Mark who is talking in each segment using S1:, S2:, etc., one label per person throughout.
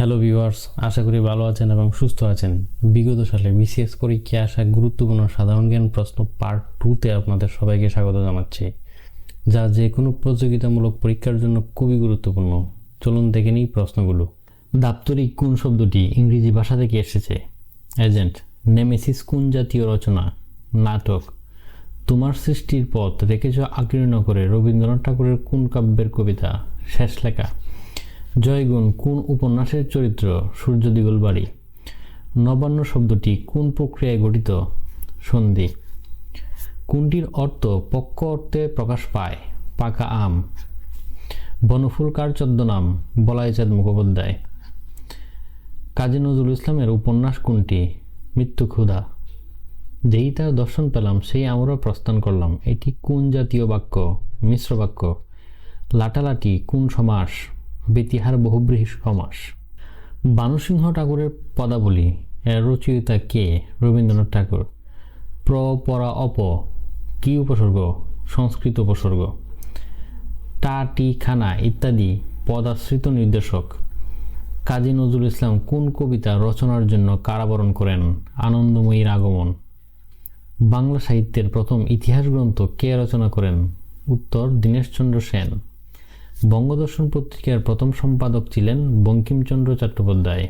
S1: Hello viewers আশা করি ভালো আছেন এবং সুস্থ আছেন। বিগত সালে বিসিএস পরীক্ষায় আসা গুরুত্বপূর্ণ সাধারণ জ্ঞান প্রশ্ন পার্ট টুতে আপনাদের সবাইকে স্বাগত জানাচ্ছি। যা যে কোনো প্রতিযোগিতামূলক পরীক্ষার জন্য খুবই গুরুত্বপূর্ণ। চলুন দেখে নিই প্রশ্নগুলো। দাপ্তরিক কোন শব্দটি ইংরেজি ভাষা থেকে এসেছে? এজেন্ট নেমেসিস কোন জাতীয় রচনা? নাটক। তোমার সৃষ্টির পথ রেখেছ আকীর্ণ করে রবীন্দ্রনাথ ঠাকুরের কোন কাব্যের কবিতা? শেষ লেখা। জয়গুণ, কোন উপন্যাসের চরিত্র সূর্য দিগলবাড়ি নবান্ন শব্দটি কোন প্রক্রিয়ায় গঠিত? সন্ধি। কোনটির অর্থ পক্ষ অর্থে প্রকাশ পায়? পাকা আম। বনফুল কার ছদ্মনাম, বলাইচাঁদ মুখোপাধ্যায়। কাজী নজরুল ইসলামের উপন্যাস কোনটি? মৃত্যু ক্ষুধা। যেই তার দর্শন পেলাম, সেই আমরা প্রস্থান করলাম। এটি কোন জাতীয় বাক্য? মিশ্র বাক্য। লাটালাটি কোন সমাস? বেতিহার বহুব্রীহি সমাস। বানুসিংহ ঠাকুরের পদাবলী এর রচয়িতা কে? রবীন্দ্রনাথ ঠাকুর। প্র, পরা, অপ, কি উপসর্গ? সংস্কৃত উপসর্গ। টা, টি, খানা ইত্যাদি পদাশ্রিত নির্দেশক। কাজী নজরুল ইসলাম কোন কবিতা রচনার জন্য কারাবরণ করেন? আনন্দময়ীর আগমন। বাংলা সাহিত্যের প্রথম ইতিহাস গ্রন্থ কে রচনা করেন? উত্তর দীনেশচন্দ্র সেন। বঙ্গদর্শন পত্রিকার প্রথম সম্পাদক ছিলেন বঙ্কিমচন্দ্র চট্টোপাধ্যায়।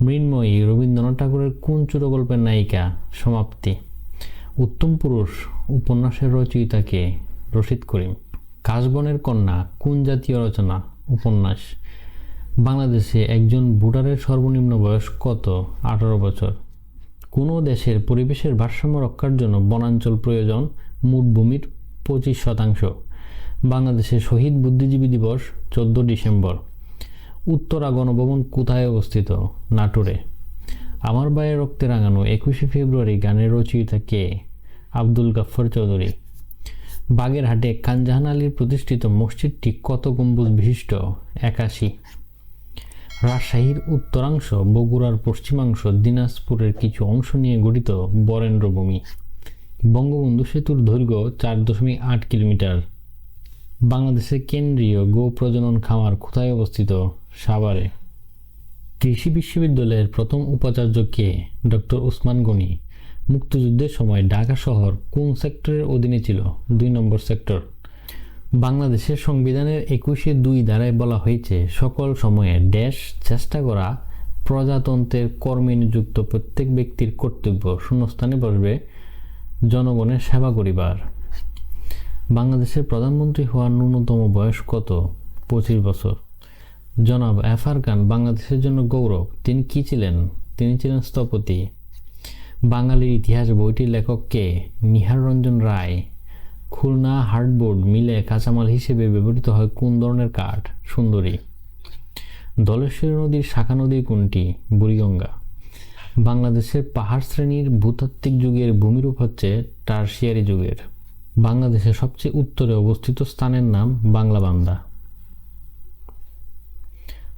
S1: মৃন্ময়ী রবীন্দ্রনাথ ঠাকুরের কোন ছোটগল্পের নায়িকা? সমাপ্তি। উত্তম পুরুষ উপন্যাসের রচয়িতাকে রশিদ করিম। কাশবনের কন্যা কোন জাতীয় রচনা? উপন্যাস। বাংলাদেশে একজন ভোটারের সর্বনিম্ন বয়স কত? আঠারো বছর। কোনো দেশের পরিবেশের ভারসাম্য রক্ষার জন্য বনাঞ্চল প্রয়োজন? মোট ভূমির পঁচিশ শতাংশ। বাংলাদেশের শহীদ বুদ্ধিজীবী দিবস, চোদ্দ ডিসেম্বর। উত্তরা গণভবন কোথায় অবস্থিত? নাটোরে। আমার বায়ের রক্তে রাঙানো একুশে ফেব্রুয়ারি গানের রচয়িতা কে? আব্দুল গাফর চৌধুরী। বাগেরহাটে কানজাহান আলীর প্রতিষ্ঠিত মসজিদটি কত গম্বুজ বিশিষ্ট? একাশি। রাজশাহীর উত্তরাংশ, বগুড়ার পশ্চিমাংশ, দিনাজপুরের কিছু অংশ নিয়ে গঠিত বরেন্দ্রভূমি। বঙ্গবন্ধু সেতুর দৈর্ঘ্য চার দশমিক আট কিলোমিটার। বাংলাদেশের কেন্দ্রীয় গো প্রজনন খামার কোথায় অবস্থিত? সাভারে। কৃষি বিশ্ববিদ্যালয়ের প্রথম উপাচার্য কে? ডক্টর ওসমান গনি। মুক্তিযুদ্ধের সময় ঢাকা শহর কোন সেক্টরের অধীনে ছিল? দুই নম্বর সেক্টর। বাংলাদেশের সংবিধানের একুশে দুই ধারায় বলা হয়েছে, সকল সময়ে দেশ চেষ্টা করা প্রজাতন্ত্রের কর্মে নিযুক্ত প্রত্যেক ব্যক্তির কর্তব্য শূন্যস্থানে বসবে, জনগণের সেবা করিবার। বাংলাদেশের প্রধানমন্ত্রী হওয়ার ন্যূনতম বয়স কত? পঁচিশ বছর। জনাব এফার খান, বাংলাদেশের জন্য গৌরব। তিনি কি ছিলেন? তিনি ছিলেন স্থপতি। বাঙালির ইতিহাস বইটির লেখক কে? নিহার রঞ্জন রায়। খুলনা হার্ডবোর্ড মিলে কাঁচামাল হিসেবে ব্যবহৃত হয় কোন ধরনের কাঠ? সুন্দরী। দলেশ্বরী নদীর শাখা নদী কোনটি? বুড়িগঙ্গা। বাংলাদেশের পাহাড় শ্রেণির ভূতাত্ত্বিক যুগের ভূমিরূপ হচ্ছে টার্সিয়ারি যুগের। বাংলাদেশের সবচেয়ে উত্তরে অবস্থিত স্থানের নাম বাংলাবান্দা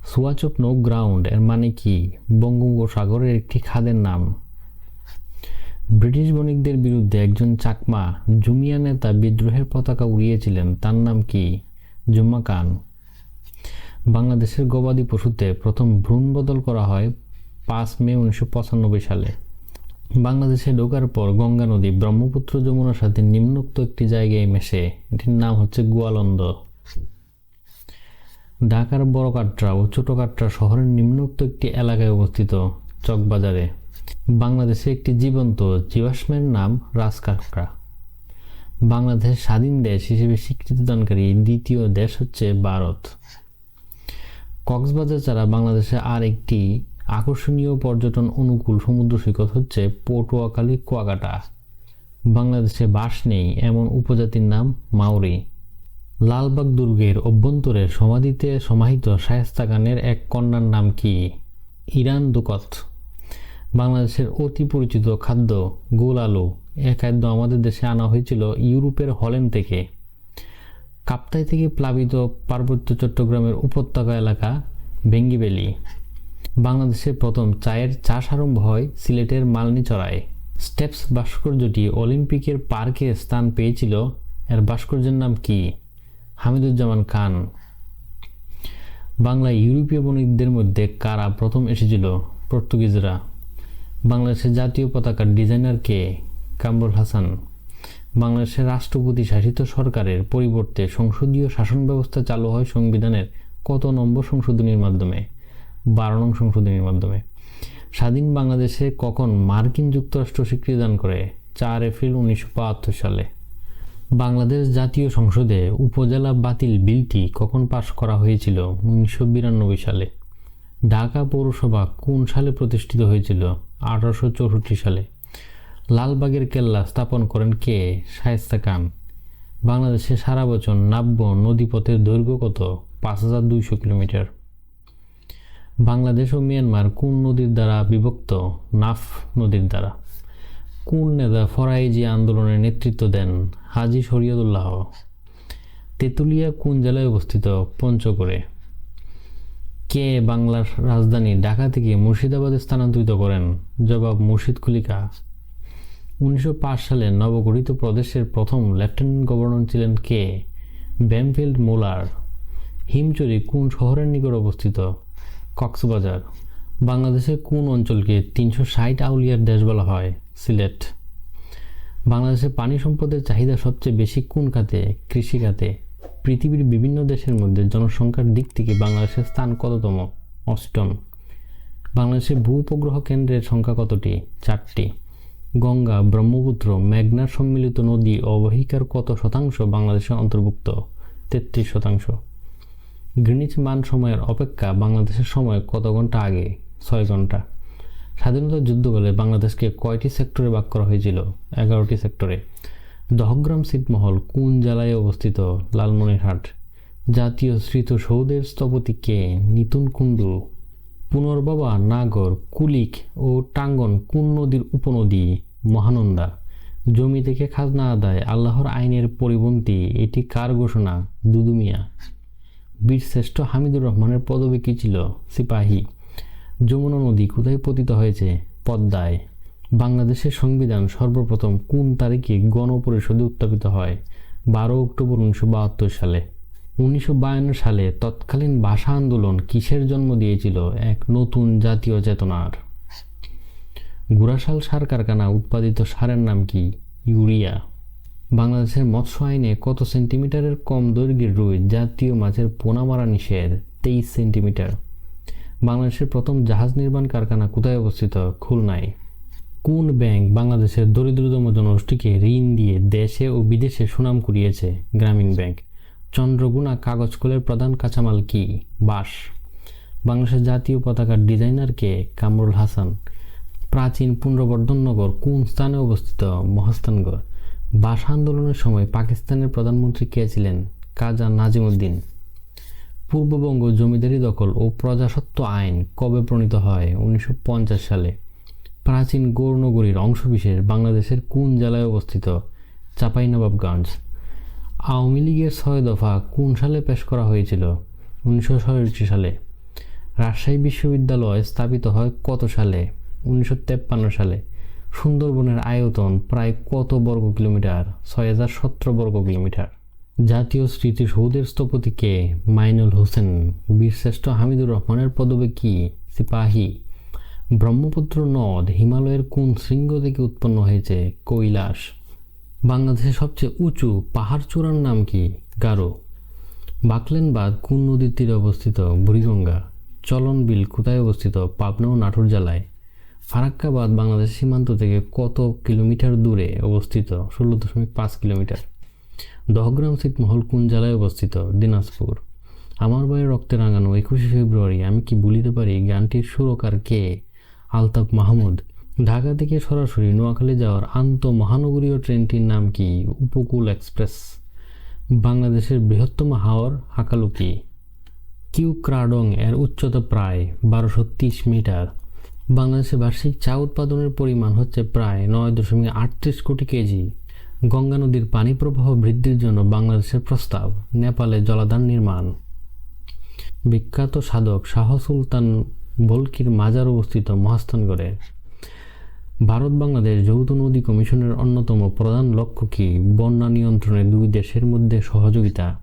S1: সুয়াচক নৌ গ্রাউন্ড এর মানে কি? বঙ্গোপসাগরের একটি খাদের নাম। ব্রিটিশ বণিকদের বিরুদ্ধে একজন চাকমা, জুমিয়া নেতা বিদ্রোহের পতাকা উড়িয়েছিলেন। তার নাম কি? জুম্মা খান। বাংলাদেশের গবাদি পশুতে প্রথম ভ্রূণ বদল করা হয় পাঁচ মে উনিশশো পঁচানব্বই সালে। বাংলাদেশে ঢোকার পর গঙ্গা নদী ব্রহ্মপুত্র যমুনার সাথে নিম্নোক্ত একটি জায়গায় মেশে। এটির নাম হচ্ছে গোয়ালন্দ। ঢাকার বড় কাটরা ও ছোট কাটরা শহরের নিম্নোক্ত একটি এলাকায় অবস্থিত চকবাজারে। বাংলাদেশে একটি জীবন্ত জীবাশ্মের নাম রাজকাকড়া বাংলাদেশ স্বাধীন দেশ হিসেবে স্বীকৃতিদানকারী দ্বিতীয় দেশ হচ্ছে ভারত। কক্সবাজার ছাড়া বাংলাদেশে আর একটি আকর্ষণীয় পর্যটন অনুকূল সমুদ্র সৈকত হচ্ছে পটুয়াখালী কুয়াকাটা। বাংলাদেশে বাস নেই এমন উপজাতির নাম মাউরি। লালবাগ দুর্গের অভ্যন্তরে সমাধিতে সমাহিত শায়েস্তা খানের এক কন্যার নাম কি? ইরান দুকত বাংলাদেশের অতি পরিচিত খাদ্য গোল আলু। এ খাদ্য আমাদের দেশে আনা হয়েছিল ইউরোপের হল্যান্ড থেকে। কাপ্তাই থেকে প্লাবিত পার্বত্য চট্টগ্রামের উপত্যকা এলাকা ভেঙ্গিবেলি বাংলাদেশের প্রথম চায়ের চাষ আরম্ভ হয় সিলেটের মালনীচড়ায়। স্টেপস ভাস্কর্যটি অলিম্পিকের পার্কে স্থান পেয়েছিল। এর ভাস্কর্যের নাম কি? হামিদুজ্জামান খান। বাংলা ইউরোপীয় বণিকদের মধ্যে কারা প্রথম এসেছিল? পর্তুগিজরা। বাংলাদেশের জাতীয় পতাকার ডিজাইনার কে? কামরুল হাসান। বাংলাদেশের রাষ্ট্রপতি শাসিত সরকারের পরিবর্তে সংসদীয় শাসন ব্যবস্থা চালু হয় সংবিধানের কত নম্বর সংশোধনীর মাধ্যমে? বারো নং সংশোধনীর মাধ্যমে। স্বাধীন বাংলাদেশে কখন মার্কিন যুক্তরাষ্ট্র স্বীকৃতি দান করে? চার এপ্রিল উনিশশো বাহাত্তর সালে। বাংলাদেশ জাতীয় সংসদে উপজেলা বাতিল বিলটি কখন পাশ করা হয়েছিল? উনিশশো বিরানব্বই সালে। ঢাকা পৌরসভা কোন সালে প্রতিষ্ঠিত হয়েছিল? আঠারোশো চৌষট্টি সালে। লালবাগের কেল্লা স্থাপন করেন কে? শায়েস্তা খান। বাংলাদেশে সারা বছর নাব্য নদীপথের দৈর্ঘ্য কত? পাঁচ হাজার দুইশো কিলোমিটার। বাংলাদেশ ও মিয়ানমার কোন নদীর দ্বারা বিভক্ত? নাফ নদীর দ্বারা। কোন নেতা ফরাইজি আন্দোলনের নেতৃত্ব দেন? হাজি শরিয়তুল্লাহ। তেঁতুলিয়া কোন জেলায় অবস্থিত? পঞ্চগড়ে। কে বাংলার রাজধানী ঢাকা থেকে মুর্শিদাবাদে স্থানান্তরিত করেন? জবাব মুর্শিদ কুলিকা। উনিশশো সালে নবগঠিত প্রদেশের প্রথম লেফটেন্যান্ট গভর্নর ছিলেন কে? Bampfylde molar. হিমচুরি কোন শহরের নিকট অবস্থিত? কক্সবাজার। বাংলাদেশের কোন অঞ্চলকে তিনশো ষাট আউলিয়ার দেশ বলা হয়? সিলেট। বাংলাদেশের পানি সম্পদের চাহিদা সবচেয়ে বেশি কোন খাতে? কৃষি খাতে। পৃথিবীর বিভিন্ন দেশের মধ্যে জনসংখ্যার দিক থেকে বাংলাদেশের স্থান কততম? অষ্টম। বাংলাদেশের ভূ উপগ্রহ কেন্দ্রের সংখ্যা কতটি? চারটি। গঙ্গা, ব্রহ্মপুত্র মেঘনার সম্মিলিত নদী অবহিকার কত শতাংশ বাংলাদেশের অন্তর্ভুক্ত? তেত্রিশ শতাংশ। গ্রিনিচ মান সময়ের অপেক্ষা বাংলাদেশের সময় কত ঘণ্টা আগে? ছয় ঘণ্টা। স্বাধীনতা যুদ্ধকালে বাংলাদেশকে কয়টি সেক্টরে ভাগ করা হয়েছিল? এগারোটি সেক্টরে। দহগ্রাম ছিটমহল কোন জেলায় অবস্থিত? লালমনিরহাট। জাতীয় স্মৃত স্মৃতিসৌধের স্থপতি কে? নিতুন কুণ্ডু। পুনর্বাবা, নাগর, কুলিক ও টাঙ্গন কোন নদীর উপনদী? মহানন্দা। জমি থেকে খাজনা আদায়, আল্লাহর আইনের পরিপন্থী, এটি কার ঘোষণা? দুদুমিয়া। বীরশ্রেষ্ঠ হামিদুর রহমানের পদবী কী ছিল? সিপাহী। যমুনা নদী কোথায় পতিত হয়েছে? পদ্মায়। বাংলাদেশের সংবিধান সর্বপ্রথম কোন তারিখে গণপরিষদে উত্থাপিত হয়? বারো অক্টোবর উনিশশো বাহাত্তর সালে। উনিশশো বায়ান্ন সালে তৎকালীন ভাষা আন্দোলন কিসের জন্ম দিয়েছিল? এক নতুন জাতীয় চেতনার। গুড়াশাল সার কারখানা উৎপাদিত সারের নাম কি? ইউরিয়া। বাংলাদেশের মৎস্য আইনে কত সেন্টিমিটারের কম দৈর্ঘ্যের রুই জাতীয় মাছের পোনা মারা নিষেধ? তেইশ সেন্টিমিটার। বাংলাদেশের প্রথম জাহাজ নির্মাণ কারখানা কোথায় অবস্থিত? খুলনায়। কোন ব্যাংক বাংলাদেশের দরিদ্রতম জনগোষ্ঠীকে ঋণ দিয়ে দেশে ও বিদেশে সুনাম কুড়িয়েছে? গ্রামীণ ব্যাংক। চন্দ্রগুনা কাগজ কলের প্রধান কাঁচামাল কি? বাঁশ। বাংলাদেশের জাতীয় পতাকার ডিজাইনার কে? কামরুল হাসান। প্রাচীন পুনর্বর্ধননগর কোন স্থানে অবস্থিত? মহাস্থানগড়। ভাষা আন্দোলনের সময় পাকিস্তানের প্রধানমন্ত্রী কে ছিলেন? কাজা নাজিমুদ্দিন। পূর্ববঙ্গ জমিদারি দখল ও প্রজাসত্ব আইন কবে প্রণীত হয়? উনিশশো পঞ্চাশ সালে। প্রাচীন গৌরনগরীর অংশবিশেষ বাংলাদেশের কোন জেলায় অবস্থিত? চাঁপাইনবাবগঞ্জ। আওয়ামী লীগের ছয় দফা কোন সালে পেশ করা হয়েছিল? উনিশশো সালে। রাজশাহী বিশ্ববিদ্যালয় স্থাপিত হয় কত সালে? উনিশশো সালে। সুন্দরবনের আয়তন প্রায় কত বর্গ কিলোমিটার? ছয় হাজার সতেরো বর্গ কিলোমিটার। জাতীয় স্মৃতিসৌধের স্থপতি কে? মাইনুল হোসেন। বীরশ্রেষ্ঠ হামিদুর রহমানের পদবে কি? সিপাহী। ব্রহ্মপুত্র নদ হিমালয়ের কোন শৃঙ্গ থেকে উৎপন্ন হয়েছে? কৈলাস। বাংলাদেশের সবচেয়ে উঁচু পাহাড় চূড়ার নাম কি? গারো। বাকলেনবাদ কোন নদীর তীরে অবস্থিত? বুড়িগঙ্গা। চলন বিল কোথায় অবস্থিত? পাবনা ও নাটোর জেলায়। ফারাক্কাবাদ বাংলাদেশ সীমান্ত থেকে কত কিলোমিটার দূরে অবস্থিত? ষোলো দশমিক পাঁচ কিলোমিটার। দহগ্রাম ছিটমহল কোন জেলায় অবস্থিত? দিনাজপুর। আমার বইয়ের রক্তে রাঙানো একুশে ফেব্রুয়ারি, আমি কি ভুলিতে পারি? গানটির সুরকার কে? আলতাফ মাহমুদ। ঢাকা থেকে সরাসরি নোয়াখালী যাওয়ার আন্ত মহানগরীয় ট্রেনটির নাম কি? উপকূল এক্সপ্রেস। বাংলাদেশের বৃহত্তম হাওর হাকালুকি। কিউ ক্রাডং এর উচ্চতা প্রায় বারোশো তিরিশ মিটার। বাংলাদেশে বার্ষিক চা উৎপাদনের পরিমাণ হচ্ছে প্রায় নয় দশমিক আটত্রিশ কোটি কেজি। গঙ্গা নদীর পানি প্রবাহ বৃদ্ধির জন্য বাংলাদেশের প্রস্তাব, নেপালে জলাধার নির্মাণ। বিখ্যাত সাধক শাহ সুলতান বলকির মাজার অবস্থিত মহাস্থানগড়ে। ভারত বাংলাদেশ যৌথ নদী কমিশনের অন্যতম প্রধান লক্ষ্য কি? বন্যা নিয়ন্ত্রণে দুই দেশের মধ্যে সহযোগিতা।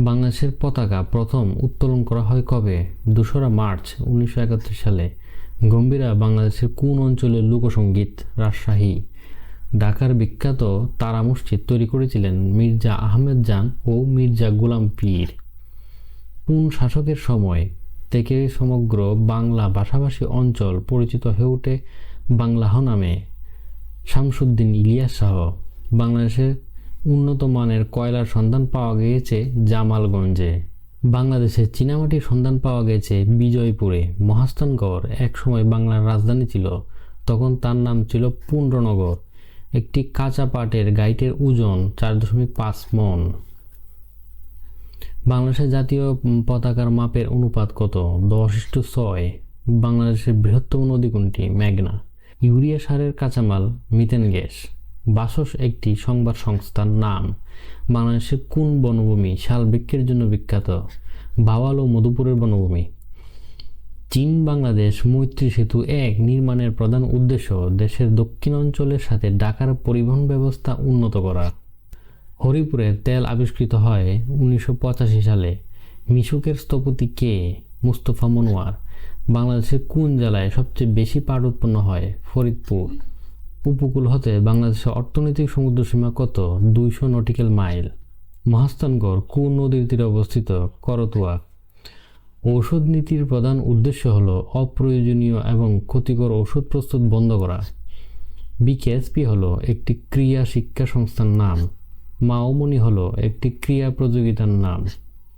S1: বাংলাদেশের পতাকা প্রথম উত্তোলন করা হয় কবে? দোসরা মার্চ উনিশশো একাত্তর সালে। গম্ভীরা বাংলাদেশের কোন অঞ্চলের লোকসঙ্গীত রাজশাহী? ঢাকার বিখ্যাত তারা মসজিদ তৈরি করেছিলেন মির্জা আহমেদ জান ও মির্জা গোলাম পীর। কোন শাসকের সময় থেকে সমগ্র বাংলা ভাষাভাষী অঞ্চল পরিচিত হয়ে ওঠে? বাংলাহ নামে। শামসুদ্দিন ইলিয়াস সহ বাংলাদেশের উন্নত মানের কয়লার সন্ধান পাওয়া গিয়েছে জামালগঞ্জে। বাংলাদেশে চীনামাটির সন্ধান পাওয়া গেছে বিজয়পুরে। মহাস্থানগড় একসময় বাংলার রাজধানী ছিল। তখন তার নাম ছিল পুণ্ডনগর একটি কাঁচা পাটের গাইটের ওজন চার দশমিক পাঁচ মন। বাংলাদেশের জাতীয় পতাকার মাপের অনুপাত কত? দশ ইস্টু ছয়। বাংলাদেশের বৃহত্তম নদী কোনটি? মেঘনা। ইউরিয়া সারের কাঁচামাল মিথেন গ্যাস। বাসস একটি সংবাদ সংস্থার নাম। বাংলাদেশের কোন বনভূমি শাল বৃক্ষের জন্য বিখ্যাত? বাওয়াল ও মধুপুরের বনভূমি। চীন, বাংলাদেশ, মৈত্রী সেতু এক নির্মাণের প্রধান উদ্দেশ্য দেশের দক্ষিণ অঞ্চলের সাথে ঢাকার পরিবহন ব্যবস্থা উন্নত করা। হরিপুরে তেল আবিষ্কৃত হয় উনিশশো পঁচাশি সালে। মিশুকের স্থপতি কে? মুস্তফা মনোয়ার। বাংলাদেশের কোন জেলায় সবচেয়ে বেশি পাট উৎপন্ন হয়? ফরিদপুর। উপকূল হতে বাংলাদেশের অর্থনৈতিক সমুদ্রসীমা কত? দুইশো নটিক্যাল মাইল। মহাস্থানগড় কোন নদীর তীরে অবস্থিত? করতোয়া। ঔষধ নীতির প্রধান উদ্দেশ্য হল অপ্রয়োজনীয় এবং ক্ষতিকর ওষুধ প্রস্তুত বন্ধ করা। বিকেএসপি হলো একটি ক্রিয়া শিক্ষা সংস্থার নাম। মাওমনি হলো একটি ক্রিয়া প্রতিযোগিতার নাম।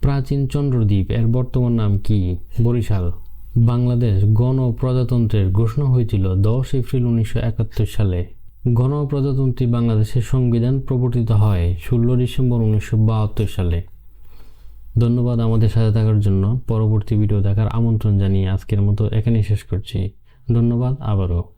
S1: প্রাচীন চন্দ্রদ্বীপ, এর বর্তমান নাম কি? বরিশাল। বাংলাদেশ গণপ্রজাতন্ত্রের ঘোষণা হয়েছিল দশ এপ্রিল উনিশশো একাত্তর সালে। গণপ্রজাতন্ত্রী বাংলাদেশের সংবিধান প্রবর্তিত হয় ষোলো ডিসেম্বর উনিশশো বাহাত্তর সালে। ধন্যবাদ আমাদের সাথে থাকার জন্য। পরবর্তী ভিডিও দেখার আমন্ত্রণ জানিয়ে আজকের মতো এখানেই শেষ করছি। ধন্যবাদ, আবারও।